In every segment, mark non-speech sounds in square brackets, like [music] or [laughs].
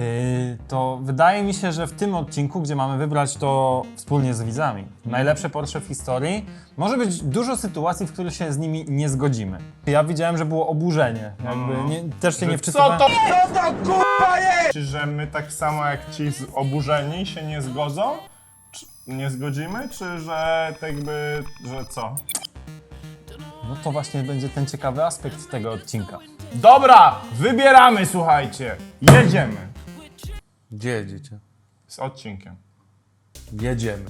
Yy, to wydaje mi się, że w tym odcinku, gdzie mamy wybrać to wspólnie z widzami, najlepsze Porsche w historii, może być dużo sytuacji, w których się z nimi nie zgodzimy. Ja widziałem, że było oburzenie. Jakby nie, też się nie Co wczytywałem. to, co to kurwa jest? Czy że my tak samo jak ci z oburzeni się nie zgodzą? Czy nie zgodzimy? Czy że tak jakby, że co? No to właśnie będzie ten ciekawy aspekt tego odcinka. Dobra, wybieramy, słuchajcie. Jedziemy Gdzie jedziecie? z odcinkiem. Jedziemy.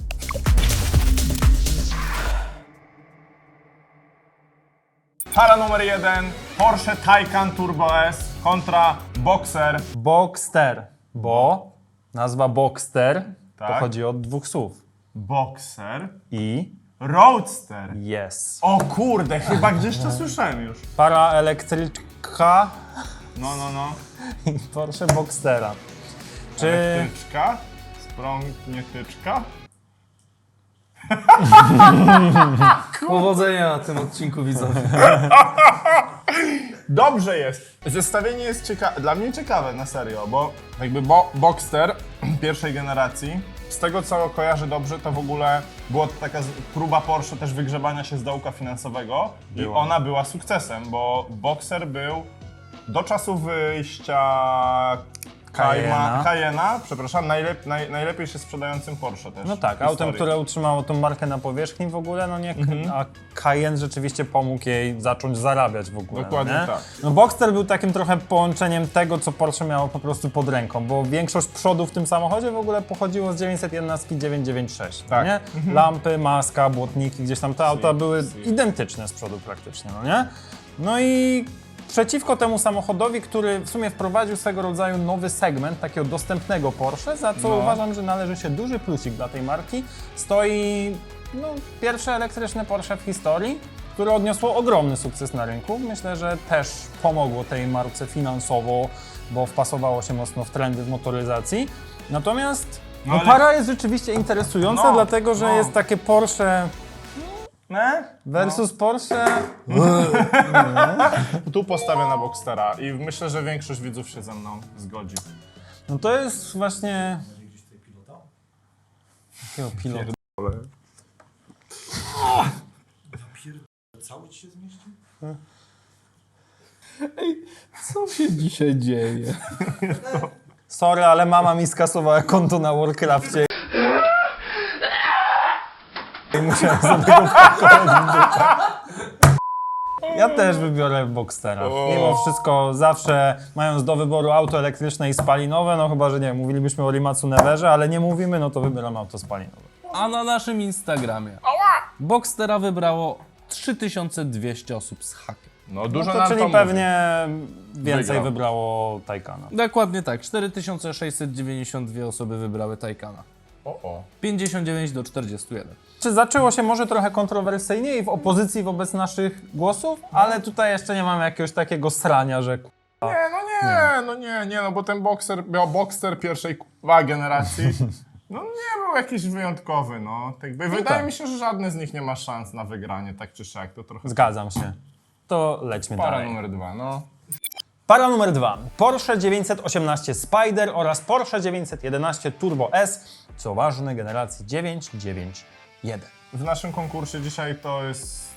Para numer jeden, Porsche Taycan Turbo S kontra Boxer. Boxster, bo nazwa Boxster Tak. pochodzi od dwóch słów. Boxer. I Roadster. yes. O kurde, chyba gdzieś to słyszałem już. Para elektryczka No, no, no. [laughs] i Porsche Boxstera. Czy Elektryczka. Sprągnietyczka. [laughs] Powodzenia na tym odcinku widzowie. [laughs] Dobrze jest. Zestawienie jest cieka- dla mnie ciekawe, na serio, bo jakby bo Boxster [clears throat] pierwszej generacji, z tego co kojarzę dobrze, to w ogóle była to taka z- próba Porsche też wygrzebania się z dołka finansowego i Była. ona była sukcesem, bo Boxer był do czasu wyjścia Cayena. Cayena, Cayena przepraszam, najlep- naj- najlepiej się sprzedającym Porsche też. No tak, w autem, historii. które utrzymało tą markę na powierzchni w ogóle, no nie, a Cayenne rzeczywiście pomógł jej zacząć zarabiać w ogóle. Dokładnie nie? tak. No Boxster był takim trochę połączeniem tego, co Porsche miało po prostu pod ręką, bo większość przodu w tym samochodzie w ogóle pochodziło z 911 996, Tak. no nie? Lampy, maska, błotniki, gdzieś tam te auta były identyczne z przodu praktycznie, no nie? No i przeciwko temu samochodowi, który w sumie wprowadził swego rodzaju nowy segment takiego dostępnego Porsche, za co No. uważam, że należy się duży plusik dla tej marki, stoi no, pierwsze elektryczne Porsche w historii, które odniosło ogromny sukces na rynku. Myślę, że też pomogło tej marce finansowo, bo wpasowało się mocno w trendy w motoryzacji. Natomiast no, ale- para jest rzeczywiście interesująca, No, dlatego że no. jest takie Porsche Ne? versus Porsche. [laughs] Tu postawię na Boxstera i myślę, że większość widzów się ze mną zgodzi. No to jest właśnie. Jakiego pilota? Co się dzisiaj dzieje? Sorry, ale mama mi skasowała konto na Warcrafcie. I musiałem sobie go. Ja też wybiorę Boxstera. Mimo wszystko zawsze mając do wyboru auto elektryczne i spalinowe, no chyba, że nie, mówilibyśmy o Rimacu Neverze, ale nie mówimy, no to wybieram auto spalinowe. A na naszym Instagramie Boxstera wybrało 3200 osób z hakiem. No No dużo to nam czyli to pewnie więcej Wygrał. wybrało Taycana. Dokładnie tak, 4692 osoby wybrały Taycana. O, o. 59 do 41. Czy zaczęło się może trochę kontrowersyjnie i w opozycji wobec naszych głosów, ale tutaj jeszcze nie mamy jakiegoś takiego srania, że Nie, no nie, no nie, nie, no bo ten Boxer, miał Boxster pierwszej k***a generacji, [laughs] no nie był jakiś wyjątkowy, no. Tak jakby, wydaje tak. mi się, że żadny z nich nie ma szans na wygranie, tak czy siak, to trochę zgadzam się. To lećmy para dalej. numer dwa, no. Para numer dwa. Porsche 918 Spider oraz Porsche 911 Turbo S, co ważne generacji 991. W naszym konkursie dzisiaj to jest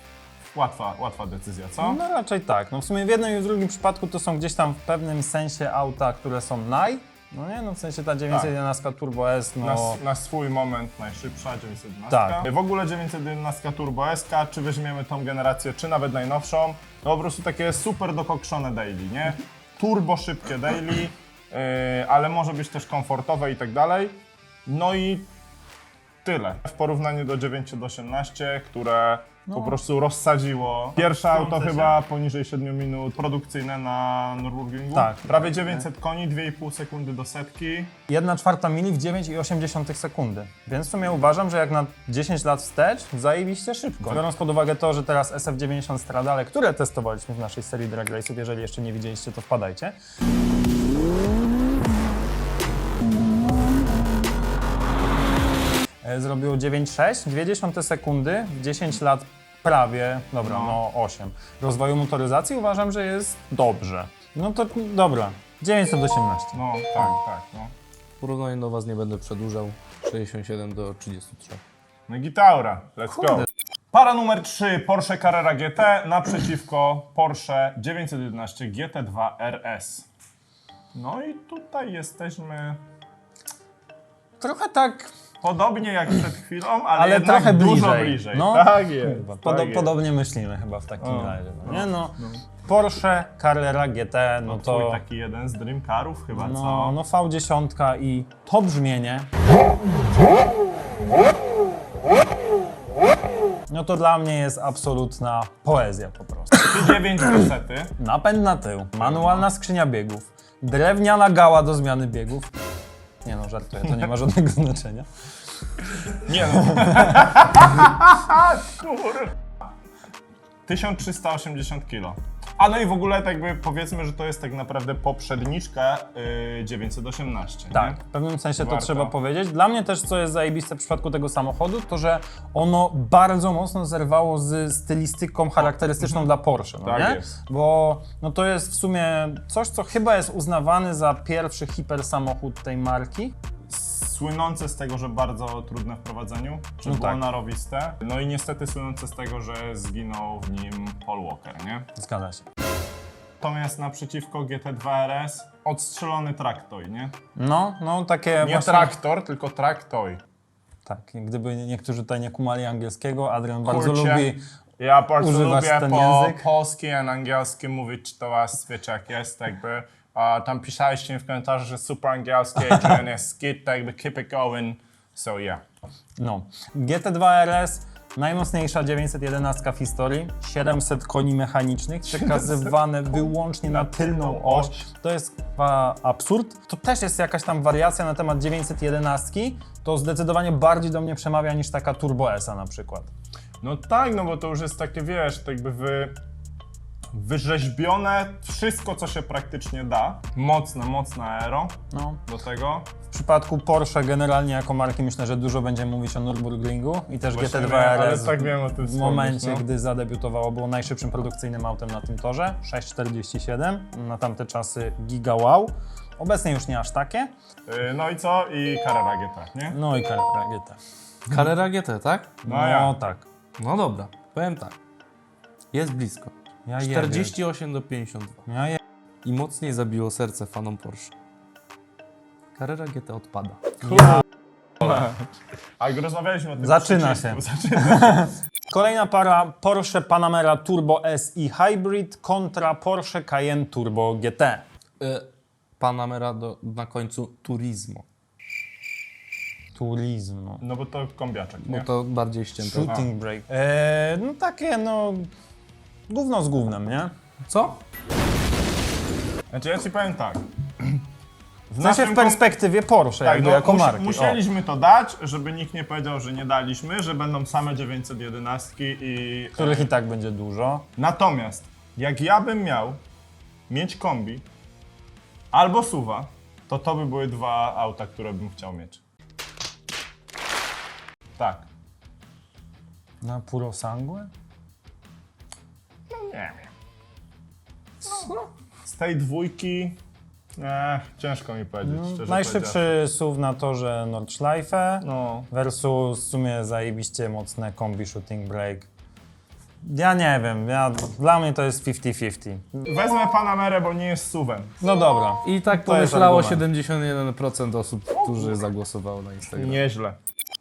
łatwa, łatwa decyzja, co? No raczej tak. No w sumie w jednym i w drugim przypadku to są gdzieś tam w pewnym sensie auta, które są naj. No nie, no w sensie ta 911 Turbo S, no... Na, s- na swój moment najszybsza 911. Tak. W ogóle 911 Turbo SK, czy weźmiemy tą generację, czy nawet najnowszą, no po prostu takie super dokokszone daily, nie? Turbo szybkie daily, yy, ale może być też komfortowe i tak dalej. No i tyle. W porównaniu do 9 do 18, które po prostu rozsadziło. Pierwsze auto się. chyba poniżej 7 minut produkcyjne na Nürburgringu. Tak. Prawie 900 koni, 2,5 sekundy do setki. 1 czwarta mili w 9,8 sekundy. Więc w sumie uważam, że jak na 10 lat wstecz, zajebiście szybko. Biorąc pod uwagę to, że teraz SF90 Stradale, które testowaliśmy w naszej serii Drag Race'ów, jeżeli jeszcze nie widzieliście, to wpadajcie. Zrobiło 9,6, 2 sekundy w 10 lat prawie, dobra, no, 8. Rozwoju motoryzacji uważam, że jest dobrze. No to dobra, 918. No, tak, tak, no. W porównaniu do Was nie będę przedłużał. 67 do 33. No i gitaura, let's go. Para numer 3, Porsche Carrera GT naprzeciwko Porsche 911 GT2 RS. No i tutaj jesteśmy Trochę tak podobnie jak przed chwilą, ale, Ale jednak trochę dużo bliżej. bliżej. No. Tak jest. Podo- tak jest. podobnie myślimy chyba w takim O, razie. No, nie? No, Porsche Carrera GT, no Twój to taki jeden z Dream Carów chyba, no, co? no V10 i to brzmienie. No to dla mnie jest absolutna poezja po prostu. 9 kasety. Napęd na tył, manualna skrzynia biegów, drewniana gała do zmiany biegów. Nie no, żartuję, to nie ma żadnego [laughs] znaczenia. Nie no. Kur... 1380 kg. A no i w ogóle tak jakby powiedzmy, że to jest tak naprawdę poprzedniczka yy, 918. Tak, Nie? w pewnym sensie to Warto. trzeba powiedzieć. Dla mnie też, co jest zajebiste w przypadku tego samochodu, to że ono bardzo mocno zerwało z stylistyką charakterystyczną dla Porsche, no Tak nie? jest. Bo no to jest w sumie coś, co chyba jest uznawany za pierwszy hipersamochód tej marki. Słynące z tego, że bardzo trudne w prowadzeniu, że No było tak. narowiste. No i niestety słynące z tego, że zginął w nim Paul Walker, nie? Zgadza się. Natomiast naprzeciwko GT2 RS odstrzelony traktoy, nie? No, no takie Nie właśnie... traktor, tylko traktoy. Tak, gdyby niektórzy tutaj nie kumali angielskiego, Adrian bardzo Kurczę, lubi Ja bardzo używać lubię ten po język. polski i angielski mówić, to was wiecie jak jest, jakby a, tam pisaliście mi w komentarzu, że super angielski, że on jest skit, tak jakby keep it going, so yeah. No. GT2 RS, najmocniejsza 911 w historii, 700 koni mechanicznych, przekazywane wyłącznie na tylną oś. To jest chyba absurd. To też jest jakaś tam wariacja na temat 911. To zdecydowanie bardziej do mnie przemawia niż taka Turbo S na przykład. No tak, no bo to już jest takie, wiesz, tak jakby wy, wyrzeźbione wszystko, co się praktycznie da. Mocne, mocne aero No. do tego. W przypadku Porsche generalnie jako marki myślę, że dużo będzie mówić o Nürburgringu i też Właśnie GT2 wiem, ale RS tak wiem o tym w wspomnieć, momencie, no. gdy zadebiutowało, było najszybszym produkcyjnym autem na tym torze, 6,47, na tamte czasy giga wow. Obecnie już nie aż takie. Yy, No i co? I Carrera GT, nie? No i Carrera GT. Carrera GT, tak? No, No ja. tak. No dobra, powiem tak. Jest blisko. Ja jebie. 48 do 52. Ja je... I mocniej zabiło serce fanom Porsche. Carrera GT odpada. A jak rozmawialiśmy o tym Zaczyna się. [laughs] Zaczyna. Kolejna para Porsche Panamera Turbo S i Hybrid kontra Porsche Cayenne Turbo GT. Y, Panamera do, na końcu Turismo. Turismo. No bo to kombiaczek, Bo nie? to bardziej ścięte. Shooting break. Eee, no takie no... Gówno z gównem, nie? Co? Znaczy ja ci powiem tak. [clears throat] W W sensie w kom- perspektywie Porsche, tak, jakby no, jako musi- marki. O. Musieliśmy to dać, żeby nikt nie powiedział, że nie daliśmy, że będą same 911 i... Których i tak będzie dużo. Natomiast jak ja bym miał mieć kombi albo suwa, to to by były dwa auta, które bym chciał mieć. Tak. Na Puro Sangue? No nie wiem. Z tej dwójki... Eh, ciężko mi powiedzieć, szczerze powiedziawszy. Najszybszy SUV na torze Nordschleife No. versus w sumie zajebiście mocne kombi Shooting Brake. Ja nie wiem, ja, dla mnie to jest 50-50. Wezmę Panamerę, bo nie jest suwem. No dobra. I tak To jest pomyślało argument. 71% osób, którzy zagłosowało na Instagram. Nieźle.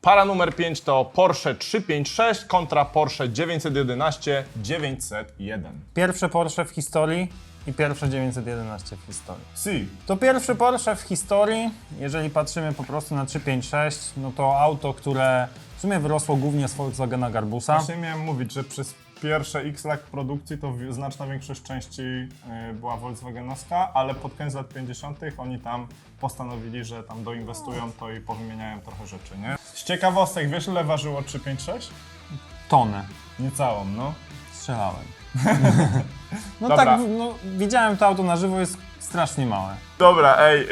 Para numer 5 to Porsche 356 kontra Porsche 911 901. Pierwsze Porsche w historii i pierwsze 911 w historii. Si. To pierwszy Porsche w historii, jeżeli patrzymy po prostu na 356, no to auto, które w sumie wyrosło głównie z Volkswagena Garbusa. Właśnie miałem mówić, że przez pierwsze x lat produkcji to znaczna większość części y, była Volkswagenowska, ale pod koniec lat 50. oni tam postanowili, że tam doinwestują to i powymieniają trochę rzeczy, nie? Z ciekawostek, wiesz ile ważyło 356? Tonę. Niecałą, no. Strzelałem. [laughs] no Dobra. tak, no, widziałem to auto na żywo, jest strasznie małe. Dobra, ej,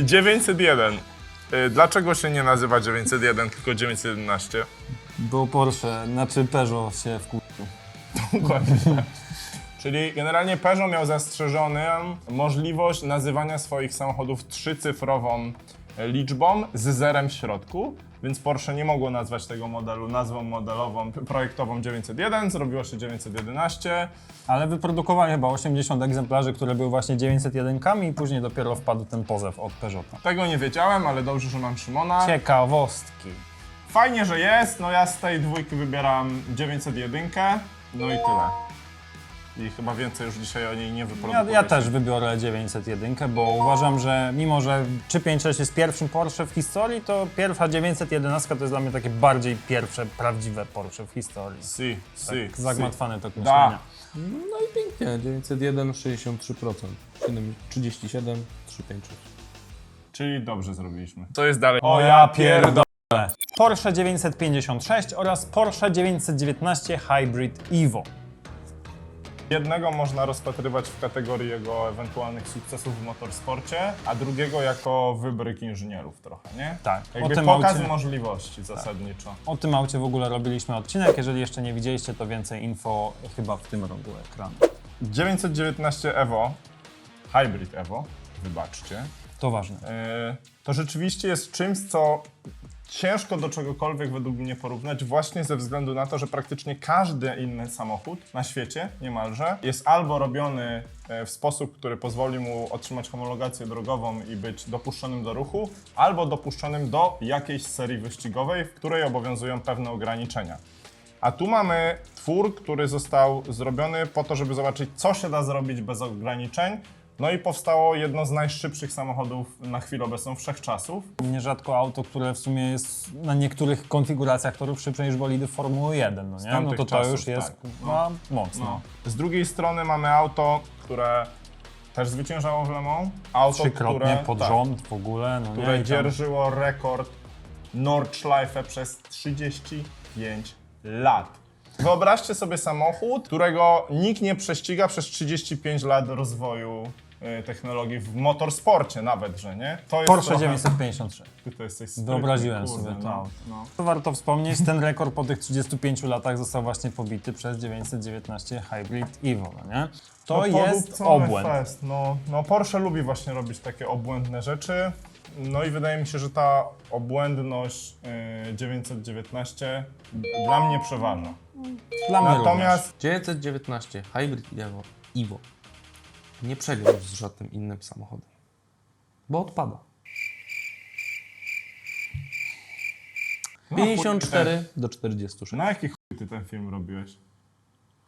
y, 901. Y, dlaczego się nie nazywa 901, tylko 911? Bo Porsche, znaczy Peugeot się wkurzył. Dokładnie. Czyli generalnie Peugeot miał zastrzeżoną możliwość nazywania swoich samochodów trzycyfrową liczbą z zerem w środku, więc Porsche nie mogło nazwać tego modelu nazwą modelową, projektową 901, zrobiło się 911. Ale wyprodukowali chyba 80 egzemplarzy, które były właśnie 901 i później dopiero wpadł ten pozew od Peugeota. Tego nie wiedziałem, ale dobrze, że mam Szymona. Ciekawostki. Fajnie, że jest, no ja z tej dwójki wybieram 901, no i tyle. I chyba więcej już dzisiaj o niej nie Ja, wyprodukuję. ja też wybiorę 901, bo uważam, że mimo, że 356 jest pierwszym Porsche w historii, to pierwsza 911 to jest dla mnie takie bardziej pierwsze, prawdziwe Porsche w historii. Si, si, Tak, si. zagmatwane to Da. No i pięknie, 901, 63%. 7, 37, 356. Czyli dobrze zrobiliśmy. Co jest dalej? O ja pierdolę. Porsche 956 oraz Porsche 919 Hybrid Evo. Jednego można rozpatrywać w kategorii jego ewentualnych sukcesów w motorsporcie, a drugiego jako wybryk inżynierów trochę, nie? Tak, Jakby o tym pokaz aucie- możliwości zasadniczo. O tym aucie w ogóle robiliśmy odcinek. Jeżeli jeszcze nie widzieliście, to więcej info chyba w tym rogu ekranu. 919 Evo, Hybrid Evo, wybaczcie, To ważne. Yy, to rzeczywiście jest czymś, co ciężko do czegokolwiek według mnie porównać, właśnie ze względu na to, że praktycznie każdy inny samochód na świecie niemalże jest albo robiony e, w sposób, który pozwoli mu otrzymać homologację drogową i być dopuszczonym do ruchu, albo dopuszczonym do jakiejś serii wyścigowej, w której obowiązują pewne ograniczenia. A tu mamy twór, który został zrobiony po to, żeby zobaczyć, co się da zrobić bez ograniczeń. No i powstało jedno z najszybszych samochodów na chwilę obecną wszechczasów. Nierzadko auto, które w sumie jest na niektórych konfiguracjach torów szybsze niż bolidy Formuły 1, no nie? No to to czasów, już jest tak. no. mocno. No. Z drugiej strony mamy auto, które też zwyciężało w Le Mans. Auto, Trzykrotnie które, pod tak, rząd w ogóle, no które nie? Dzierżyło rekord Nordschleife przez 35 lat. Wyobraźcie sobie samochód, którego nikt nie prześciga przez 35 lat rozwoju technologii w motorsporcie nawet, że nie? To jest Porsche trochę- 953. Ty to jesteś sprytny, Wyobraziłem kurde, sobie to no, no. To warto wspomnieć, ten rekord po tych 35 latach został właśnie pobity przez 919 Hybrid Evo, no nie? To No, jest obłęd. Fest. No, no Porsche lubi właśnie robić takie obłędne rzeczy. No i wydaje mi się, że ta obłędność y, 919 dla mnie przeważa. Dla mnie Natomiast 919 Hybrid Evo, Evo nie przegrał z żadnym innym samochodem, bo odpada. 54 do 46. na jaki chuj ty ten film robiłeś?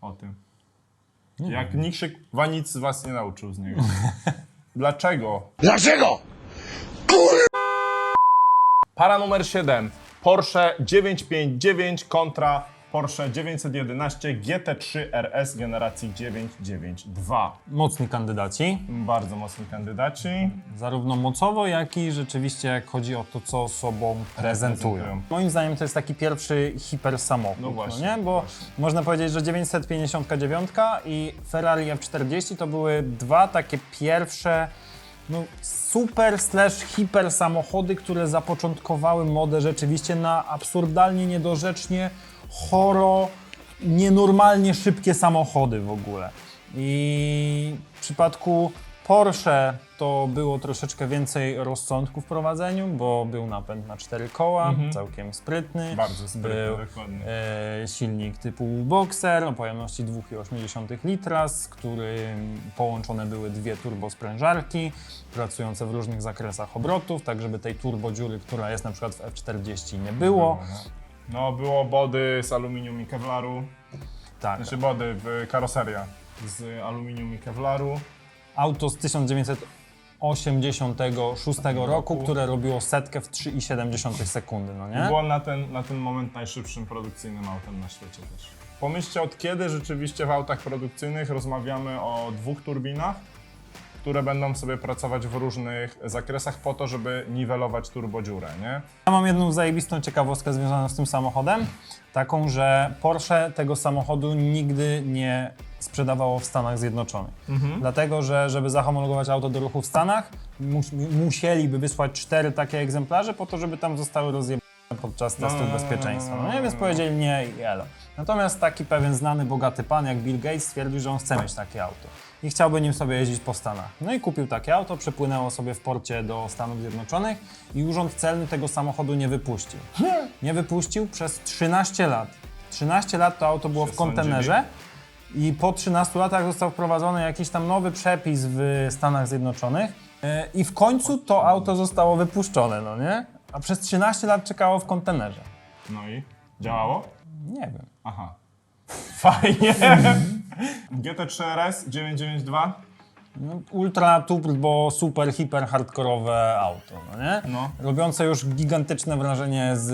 O tym. Jak nikt się chyba nic z was nie nauczył z niego. [laughs] Dlaczego? Dlaczego? Para numer 7. Porsche 959 kontra Porsche 911 GT3 RS generacji 992. Mocni kandydaci, Bardzo mocni kandydaci. zarówno mocowo, jak i rzeczywiście jak chodzi o to, co sobą prezentują. Prezentują. Moim zdaniem to jest taki pierwszy hipersamochód, No no właśnie, nie? Bo właśnie. można powiedzieć, że 959 i Ferrari F40 to były dwa takie pierwsze no, super slash hiper samochody, które zapoczątkowały modę rzeczywiście na absurdalnie, niedorzecznie, choro, nienormalnie szybkie samochody w ogóle. I w przypadku Porsche to było troszeczkę więcej rozsądku w prowadzeniu, bo był napęd na cztery koła, całkiem sprytny. Mhm. Bardzo sprytny, Był dokładnie. e, silnik typu Boxer o pojemności 2,8 litra, z którym połączone były dwie turbosprężarki pracujące w różnych zakresach obrotów, tak żeby tej turbodziury, która jest na przykład w F40 nie było. No, było body z aluminium i kevlaru. Tak. Znaczy body, w karoseria z aluminium i kevlaru. Auto z 1986 roku, które robiło setkę w 3,7 sekundy, no nie? Było na ten, na ten moment najszybszym produkcyjnym autem na świecie też. Pomyślcie, od kiedy rzeczywiście w autach produkcyjnych rozmawiamy o dwóch turbinach, które będą sobie pracować w różnych zakresach po to, żeby niwelować turbodziurę, nie? Ja mam jedną zajebistą ciekawostkę związaną z tym samochodem, taką, że Porsche tego samochodu nigdy nie sprzedawało w Stanach Zjednoczonych. Dlatego, że żeby zahomologować auto do ruchu w Stanach, mus musieliby wysłać cztery takie egzemplarze po to, żeby tam zostały rozjebane podczas testu no, no, bezpieczeństwa. no, No no, nie, więc no. powiedzieli nie i elo. Natomiast taki pewien znany, bogaty pan jak Bill Gates stwierdził, że on chce mieć takie auto i chciałby nim sobie jeździć po Stanach. No i kupił takie auto, przepłynęło sobie w porcie do Stanów Zjednoczonych i urząd celny tego samochodu nie wypuścił. Nie wypuścił przez 13 lat. 13 lat to auto było w kontenerze i po 13 latach został wprowadzony jakiś tam nowy przepis w Stanach Zjednoczonych e, i w końcu to auto zostało wypuszczone, no nie? A przez 13 lat czekało w kontenerze. No i działało? Nie wiem. Aha. Fajnie. GT3 RS 992. No, ultra turbo, super, hiper hardkorowe auto, no nie? No. Robiące już gigantyczne wrażenie z,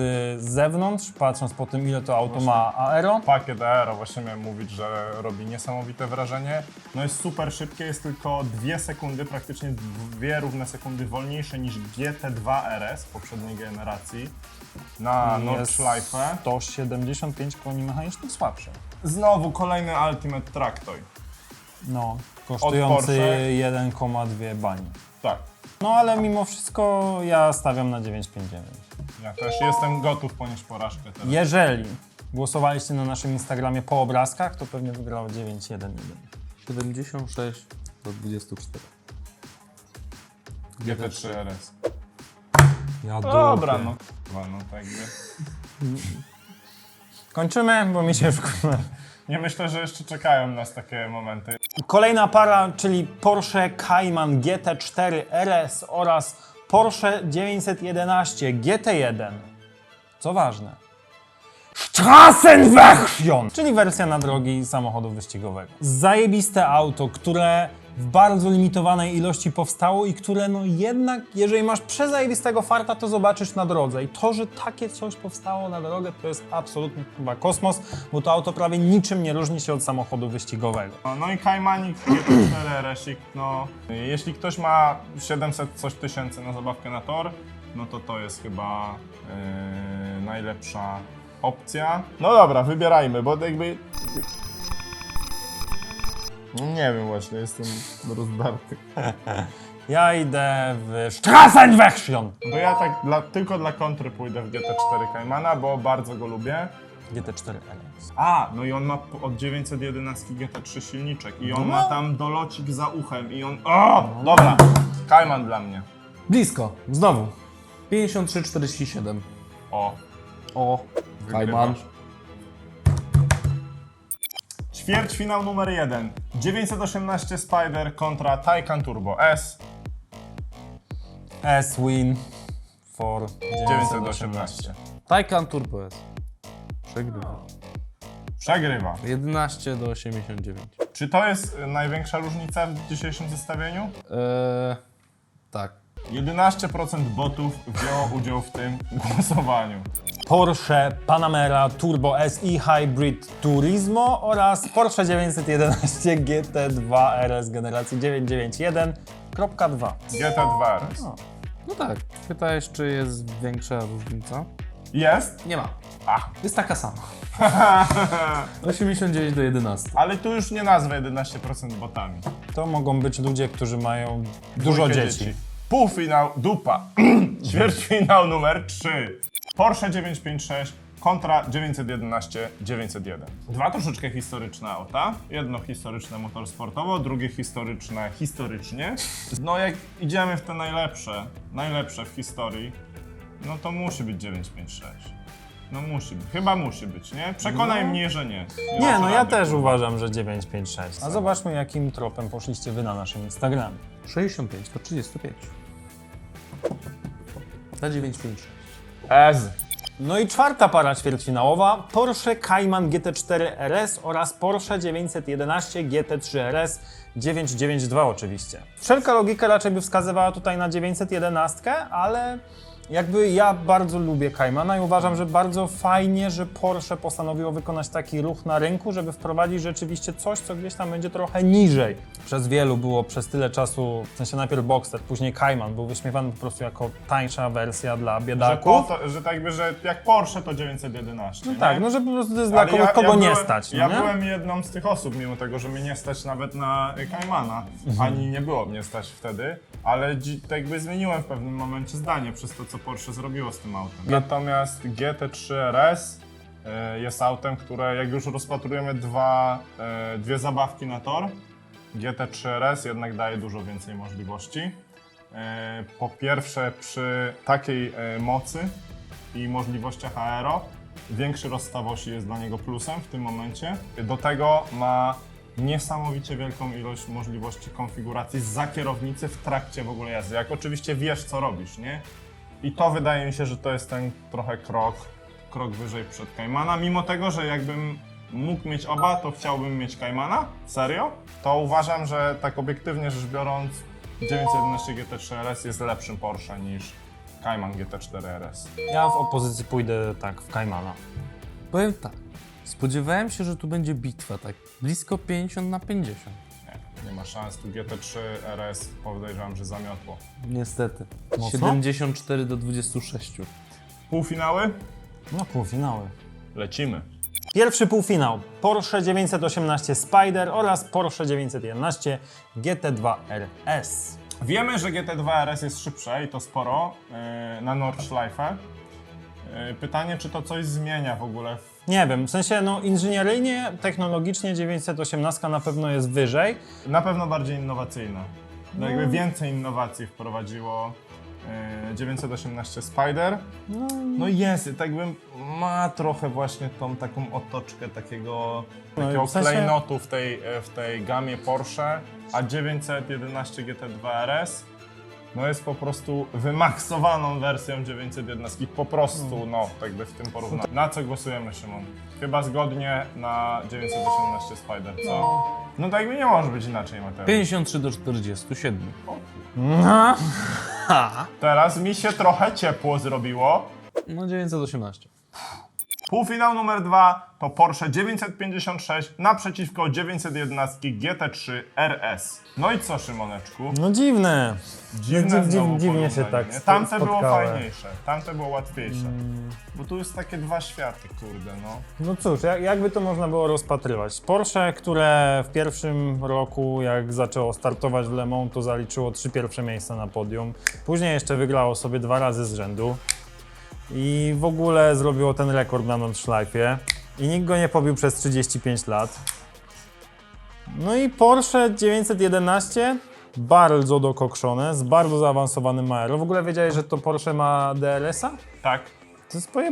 z zewnątrz, patrząc po tym, ile to auto ma aero. Pakiet Aero, właśnie miałem mówić, że robi niesamowite wrażenie. No jest super szybkie, jest tylko 2 sekundy, praktycznie dwie równe sekundy wolniejsze niż GT2 RS poprzedniej generacji na Nordschleife. 175 koni mechanicznych słabsze. Znowu kolejny Ultimate Tractoy. No, kosztujący Porsche. 1,2 bani. Tak, No ale mimo wszystko ja stawiam na 959. ja też jestem gotów ponieść porażkę teraz. Jeżeli głosowaliście na naszym Instagramie po obrazkach, to pewnie wygrało 911. 76 do 24. GT3 RS. Ja Dobra, kurwa, No tak jakby. [laughs] Kończymy, bo mi się już kurwa. Nie myślę, że jeszcze czekają nas takie momenty. Kolejna para, czyli Porsche Cayman GT4 RS oraz Porsche 911 GT1. Co ważne. Strassenversion, czyli wersja na drogi samochodu wyścigowego. Zajebiste auto, które w bardzo limitowanej ilości powstało i które no jednak, jeżeli masz przezajebistego farta, to zobaczysz na drodze. I to, że takie coś powstało na drogę, to jest absolutnie chyba kosmos, bo to auto prawie niczym nie różni się od samochodu wyścigowego. No, no i Kajmanik [clears throat] GT4 RS-ik, no jeśli ktoś ma 700 coś tysięcy na zabawkę na tor, no to to jest chyba yy, najlepsza opcja. No dobra, wybierajmy, bo jakby... Nie wiem właśnie, jestem rozdarty. [laughs] Ja idę w Strassenversion. Bo ja tak dla, tylko dla kontry pójdę w GT4 Kaimana, bo bardzo go lubię. GT4 RS. A, no i on ma po- od 911 GT3 silniczek i on No. ma tam dolocik za uchem i on... O! Dobra, Kajman dla mnie. Blisko, znowu. 53-47. O, O, Kajman. Ćwierćfinał numer 1. 918 Spider kontra Taycan Turbo S. S-Win for 918. Taycan Turbo S. Przegrywa. Przegrywa. 11 do 89. Czy to jest y, największa różnica w dzisiejszym zestawieniu? Eee, tak. 11% botów wzięło udział w tym głosowaniu. Porsche Panamera Turbo SI Hybrid Turismo oraz Porsche 911 GT2 RS generacji 991.2. GT2 RS. No tak. Pytałeś, czy jest większa różnica? Jest, Nie ma. A. Jest taka sama. [laughs] 89 do 11. ale tu już nie nazwę 11% botami. To mogą być ludzie, którzy mają dużo Dwójkę dzieci. Półfinał, dupa. [clears throat] Ćwierćfinał numer 3. Porsche 956 kontra 911 901. Dwa troszeczkę historyczne auta. Jedno historyczne motorsportowo, drugie historyczne historycznie. No jak idziemy w te najlepsze, najlepsze w historii, no to musi być 956. No musi być. Chyba musi być, nie? Przekonaj No. mnie, że nie. Nie, no ja też kurwa. uważam, że 956. A zobaczmy, jakim tropem poszliście wy na naszym Instagramie. 65 do 35. Na 956. Ez. No i czwarta para ćwierćfinałowa Porsche Cayman GT4 RS oraz Porsche 911 GT3 RS 992 oczywiście. Wszelka logika raczej by wskazywała tutaj na 911, ale jakby ja bardzo lubię Caymana i uważam, że bardzo fajnie, że Porsche postanowiło wykonać taki ruch na rynku, żeby wprowadzić rzeczywiście coś, co gdzieś tam będzie trochę niżej. Przez wielu było przez tyle czasu, w sensie najpierw Boxster, później Cayman, był wyśmiewany po prostu jako tańsza wersja dla Że, biedaków. po to, że tak jakby, że jak Porsche to 911. No nie? tak, no że po prostu to jest dla Ale kogoś, kogo nie byłem, stać. Ja no nie? byłem jedną z tych osób, mimo tego, że mnie nie stać nawet na Caymana. Ani nie było mnie stać wtedy, ale dzi- tak jakby zmieniłem w pewnym momencie zdanie przez to, co Porsche zrobiło z tym autem. Natomiast GT3 RS e, jest autem, które jak już rozpatrujemy dwa, e, dwie zabawki na tor, GT3 RS jednak daje dużo więcej możliwości. E, Po pierwsze przy takiej mocy i możliwościach aero, większy rozstaw osi jest dla niego plusem w tym momencie. Do tego ma niesamowicie wielką ilość możliwości konfiguracji za kierownicy w trakcie w ogóle jazdy. Jak oczywiście wiesz, co robisz, nie? I to wydaje mi się, że to jest ten trochę krok, krok wyżej przed Caymana. Mimo tego, że jakbym mógł mieć oba, to chciałbym mieć Caymana, serio, to uważam, że tak obiektywnie rzecz biorąc 911 GT3 RS jest lepszym Porsche niż Cayman GT4 RS. Ja w opozycji pójdę tak w Caymana. Powiem tak, spodziewałem się, że tu będzie bitwa, tak blisko 50 na 50. Nie, ma szans, tu GT3 RS podejrzewam, że zamiotło. Niestety. Mocno? 74 do 26. Półfinały? No półfinały. Lecimy. Pierwszy półfinał Porsche 918 Spider oraz Porsche 911 GT2 RS. Wiemy, że GT2 RS jest szybsze i to sporo yy, na Nordschleife. Yy, pytanie, czy to coś zmienia w ogóle w Nie wiem, w sensie no inżynieryjnie, technologicznie 918 na pewno jest wyżej. Na pewno bardziej innowacyjna. No jakby więcej innowacji wprowadziło e, 918 Spider. No, No jest, tak jakby ma trochę właśnie tą taką otoczkę takiego, No i takiego w sensie- klejnotu w tej, e, w tej gamie Porsche, a 911 GT2 RS no jest po prostu wymaksowaną wersją 911. Po prostu, no, tak jakby w tym porównaniu. Na co głosujemy, Szymon? Chyba zgodnie na 918 Spider, co? No tak jakby nie może być inaczej, Mateusz. 53 do 47. no. [laughs] Teraz mi się trochę ciepło zrobiło. No 918. Półfinał numer dwa to Porsche 956 naprzeciwko 911 GT3 RS. No i co, Szymoneczku? no dziwne. Dziwne dziw- dziw- znowu dziwnie się porównanie, tak nie? Tamte było spotkałem. fajniejsze, tamte było łatwiejsze. Bo tu jest takie dwa światy, kurde, no. No cóż, jak, jakby to można było rozpatrywać? Porsche, które w pierwszym roku, jak zaczęło startować w Le Mans, to zaliczyło trzy pierwsze miejsca na podium. Później jeszcze wygrało sobie dwa razy z rzędu. I w ogóle zrobiło ten rekord na Nordschleife. I nikt go nie pobił przez 35 lat. No i Porsche 911 bardzo dokokszone, z bardzo zaawansowanym aero. W ogóle wiedziałeś, że to Porsche ma DRS-a? Tak, To jest poje...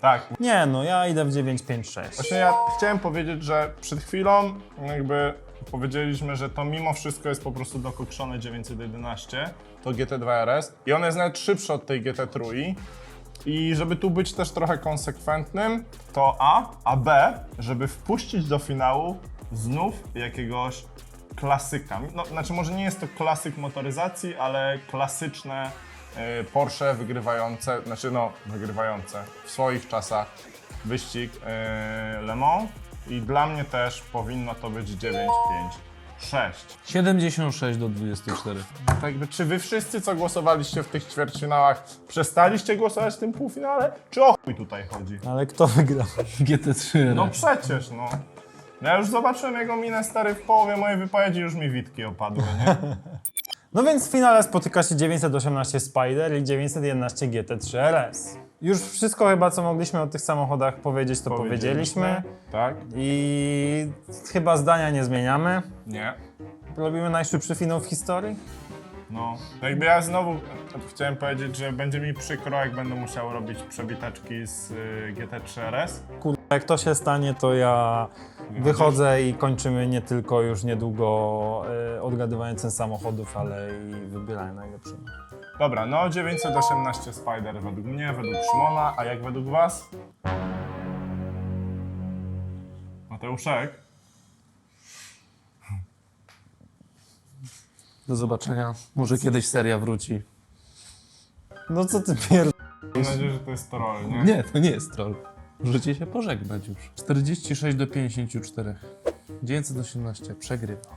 tak. Nie no, ja idę w 956. Właśnie ja chciałem powiedzieć, że przed chwilą jakby powiedzieliśmy, że to mimo wszystko jest po prostu dokokszone 911, to GT2 RS i on jest nawet szybszy od tej GT3. I żeby tu być też trochę konsekwentnym, to A, a B, żeby wpuścić do finału znów jakiegoś klasyka. No, znaczy może nie jest to klasyk motoryzacji, ale klasyczne y, Porsche wygrywające, znaczy no wygrywające w swoich czasach wyścig y, Le Mans i dla mnie też powinno to być 9, 5, 6. 76 do 24. Tak jakby, czy wy wszyscy, co głosowaliście w tych ćwierćfinałach, przestaliście głosować w tym półfinale? Czy o chuj tutaj chodzi? Ale kto wygrał? GT3 No przecież, no. Ja już zobaczyłem jego minę stary w połowie mojej wypowiedzi, już mi witki opadły, nie? [laughs] No więc w finale spotyka się 918 Spider i 911 GT3 RS. Już wszystko chyba, co mogliśmy o tych samochodach powiedzieć, to powiedzieliśmy. Tak? I chyba zdania nie zmieniamy. Nie. Robimy najszybszy finał w historii. No, no jakby ja znowu chciałem powiedzieć, że będzie mi przykro, jak będę musiał robić przebiteczki z y, GT3 RS. Jak to się stanie, to ja wychodzę i kończymy nie tylko już niedługo y, odgadywanie cen samochodów, ale i wybieranie najlepszego. Dobra, no 918 Spider według mnie, według Szymona, a jak według was? Mateuszek? Do zobaczenia. Może kiedyś seria wróci. No co ty pier... Mam nadzieję, że to jest troll, nie? Nie, to nie jest troll. Możecie się pożegnać już. 46 do 54. 918 przegrywa.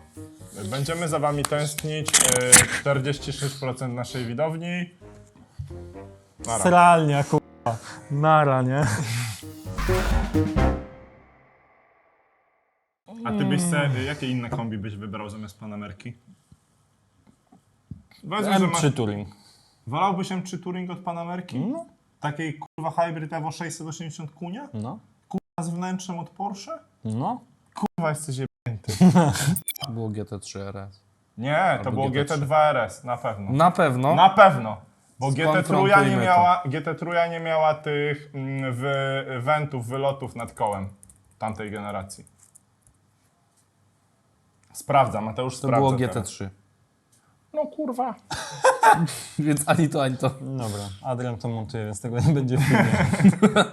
Będziemy za wami tęsknić. y, 46% naszej widowni. Nara. Sralnia, kurwa. Nara, nie? A ty byś se, jakie inne kombi byś wybrał zamiast Panamerki? Powiedzmy, że masz, M3 Touring. wolałbyś M3 Touring od Panamerki? No. Takiej kurwa Hybrid Evo 680 kunia? No. A z wnętrzem od Porsche? No. Kurwa jesteś jebnięty. [laughs] Było GT3 RS. Nie, to Albo było GT3. GT2 RS, na pewno. Na pewno. Na pewno. Bo GT3 nie, Skonfrontujmy miała, GT3 nie miała tych mm, wy, wentów, wylotów nad kołem tamtej generacji. Sprawdzam, Mateusz To sprawdza było teraz. GT3. No kurwa. [laughs] Więc ani to, ani to. Dobra, Adrian to montuje, więc tego nie będzie w filmie. [laughs]